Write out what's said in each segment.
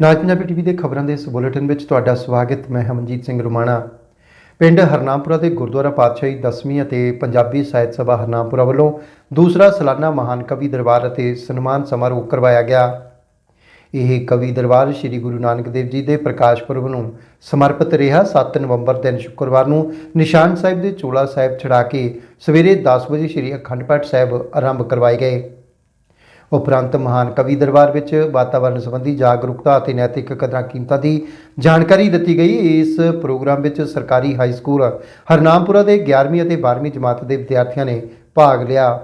ਨਾਜ Punjabi TV ਦੇ ਖਬਰਾਂ ਦੇ ਇਸ ਬੁਲੇਟਿਨ ਵਿੱਚ ਤੁਹਾਡਾ ਸਵਾਗਤ, ਮੈਂ ਹਮਨਜੀਤ ਸਿੰਘ ਰੁਮਾਣਾ। ਪਿੰਡ ਹਰਨਾਮਪੁਰਾ ਦੇ ਗੁਰਦੁਆਰਾ ਪਾਤਸ਼ਾਹੀ ਦਸਵੀਂ ਅਤੇ ਪੰਜਾਬੀ ਸਾਹਿਤ ਸਭਾ ਹਰਨਾਮਪੁਰਾ ਵੱਲੋਂ ਦੂਸਰਾ ਸਾਲਾਨਾ ਮਹਾਨ ਕਵੀ ਦਰਬਾਰ ਅਤੇ ਸਨਮਾਨ ਸਮਾਰੋਹ ਕਰਵਾਇਆ ਗਿਆ। ਇਹ ਕਵੀ ਦਰਬਾਰ ਸ੍ਰੀ ਗੁਰੂ ਨਾਨਕ ਦੇਵ ਜੀ ਦੇ ਪ੍ਰਕਾਸ਼ ਪੁਰਬ ਨੂੰ ਸਮਰਪਿਤ ਰਿਹਾ। 7 ਨਵੰਬਰ ਦਿਨ ਸ਼ੁੱਕਰਵਾਰ ਨੂੰ ਨਿਸ਼ਾਨ ਸਾਹਿਬ ਦੇ ਚੋਲਾ ਸਾਹਿਬ ਚੜਾ ਕੇ ਸਵੇਰੇ 10 ਵਜੇ ਸ੍ਰੀ ਅਖੰਡ ਪਾਠ ਸਾਹਿਬ ਆਰੰਭ ਕਰਵਾਏ ਗਏ। ਉਪਰੰਤ ਮਹਾਨ ਕਵੀ ਦਰਬਾਰ ਵਿੱਚ ਵਾਤਾਵਰਣ ਸੰਬੰਧੀ ਜਾਗਰੂਕਤਾ ਅਤੇ ਨੈਤਿਕ ਕਦਰਾਂ ਕੀਮਤਾਂ ਦੀ ਜਾਣਕਾਰੀ ਦਿੱਤੀ ਗਈ। ਇਸ ਪ੍ਰੋਗਰਾਮ ਵਿੱਚ ਸਰਕਾਰੀ ਹਾਈ ਸਕੂਲ ਹਰਨਾਮਪੁਰਾ ਦੇ 11ਵੀਂ ਅਤੇ 12ਵੀਂ ਜਮਾਤ ਦੇ ਵਿਦਿਆਰਥੀਆਂ ਨੇ ਭਾਗ ਲਿਆ।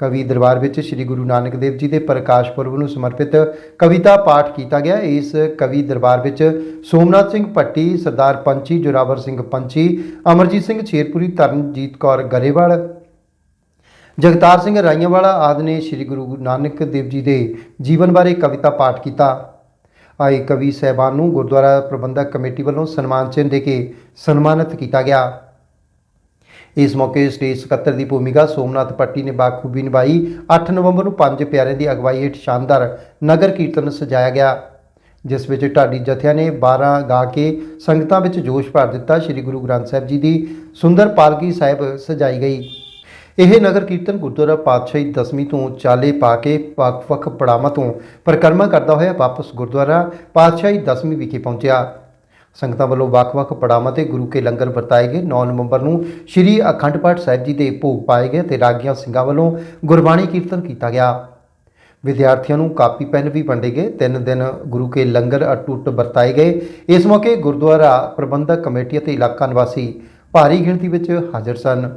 ਕਵੀ ਦਰਬਾਰ ਵਿੱਚ ਸ੍ਰੀ ਗੁਰੂ ਨਾਨਕ ਦੇਵ ਜੀ ਦੇ ਪ੍ਰਕਾਸ਼ ਪੁਰਬ ਨੂੰ ਸਮਰਪਿਤ ਕਵਿਤਾ ਪਾਠ ਕੀਤਾ ਗਿਆ। ਇਸ ਕਵੀ ਦਰਬਾਰ ਵਿੱਚ ਸੋਮਨਾਥ ਸਿੰਘ ਭੱਟੀ, ਸਰਦਾਰ ਪੰਚੀ ਜੋਰਾਵਰ ਸਿੰਘ ਪੰਚੀ ਅਮਰਜੀਤ ਸਿੰਘ ਛੇਰਪੁਰੀ, ਤਰਨਜੀਤ ਕੌਰ ਗਰੇਵਾਲ ਜਗਤਾਰ ਸਿੰਘ ਰਾਈਆਂਵਾਲਾ ਆਦਿ ਨੇ ਸ੍ਰੀ ਗੁਰੂ ਨਾਨਕ ਦੇਵ ਜੀ ਦੇ ਜੀਵਨ ਬਾਰੇ ਕਵਿਤਾ ਪਾਠ ਕੀਤਾ। ਆਏ ਕਵੀ ਸਹਿਬਾਨ ਨੂੰ ਗੁਰਦੁਆਰਾ ਪ੍ਰਬੰਧਕ ਕਮੇਟੀ ਵੱਲੋਂ ਸਨਮਾਨ ਚਿੰਨ੍ਹ ਦੇ ਕੇ ਸਨਮਾਨਿਤ ਕੀਤਾ ਗਿਆ। ਇਸ ਮੌਕੇ ਸਟੇਜ ਸਕੱਤਰ ਦੀ ਭੂਮਿਕਾ ਸੋਮਨਾਥ ਪੱਟੀ ਨੇ ਬਾਖੂਬੀ ਨਿਭਾਈ। 8 ਨਵੰਬਰ ਨੂੰ ਪੰਜ ਪਿਆਰਿਆਂ ਦੀ ਅਗਵਾਈ ਹੇਠ ਸ਼ਾਨਦਾਰ ਨਗਰ ਕੀਰਤਨ ਸਜਾਇਆ ਗਿਆ, ਜਿਸ ਵਿੱਚ ਢਾਡੀ ਜਥਿਆਂ ਨੇ 12 ਗਾ ਕੇ ਸੰਗਤਾਂ ਵਿੱਚ ਜੋਸ਼ ਭਰ ਦਿੱਤਾ। ਸ੍ਰੀ ਗੁਰੂ ਗ੍ਰੰਥ ਸਾਹਿਬ ਜੀ ਦੀ ਸੁੰਦਰ ਪਾਲਕੀ ਸਾਹਿਬ ਸਜਾਈ ਗਈ। ਇਹ ਨਗਰ ਕੀਰਤਨ ਗੁਰਦੁਆਰਾ ਪਾਤਸ਼ਾਹੀ ਦਸਵੀਂ ਤੋਂ ਚਾਲੇ ਪਾ ਕੇ ਵੱਖ-ਵੱਖ ਪੜਾਵਾਂ ਤੋਂ ਪਰਿਕਰਮਾ ਕਰਦਾ ਹੋਇਆ ਵਾਪਸ ਗੁਰਦੁਆਰਾ ਪਾਤਸ਼ਾਹੀ ਦਸਵੀਂ ਵਿਖੇ ਪਹੁੰਚਿਆ। ਸੰਗਤਾਂ ਵੱਲੋਂ ਵੱਖ-ਵੱਖ ਪੜਾਵਾਂ ਤੇ ਗੁਰੂ ਕੇ ਲੰਗਰ ਵਰਤਾਏ ਗਏ। 9 ਨਵੰਬਰ ਨੂੰ ਸ੍ਰੀ ਅਖੰਡ ਪਾਠ ਸਾਹਿਬ ਜੀ ਦੇ ਭੋਗ ਪਾਏ ਗਏ ਤੇ ਰਾਗੀਆਂ ਸਿੰਘਾਂ ਵੱਲੋਂ ਗੁਰਬਾਣੀ ਕੀਰਤਨ ਕੀਤਾ ਗਿਆ। ਵਿਦਿਆਰਥੀਆਂ ਨੂੰ ਕਾਪੀ, ਪੈਨ ਵੀ ਵੰਡੇ ਗਏ। ਤਿੰਨ ਦਿਨ ਗੁਰੂ ਕੇ ਲੰਗਰ ਅਟੁੱਟ ਵਰਤਾਏ ਗਏ। ਇਸ ਮੌਕੇ ਗੁਰਦੁਆਰਾ ਪ੍ਰਬੰਧਕ ਕਮੇਟੀ ਅਤੇ ਇਲਾਕਾ ਨਿਵਾਸੀ ਭਾਰੀ ਗਿਣਤੀ ਵਿੱਚ ਹਾਜ਼ਰ ਸਨ।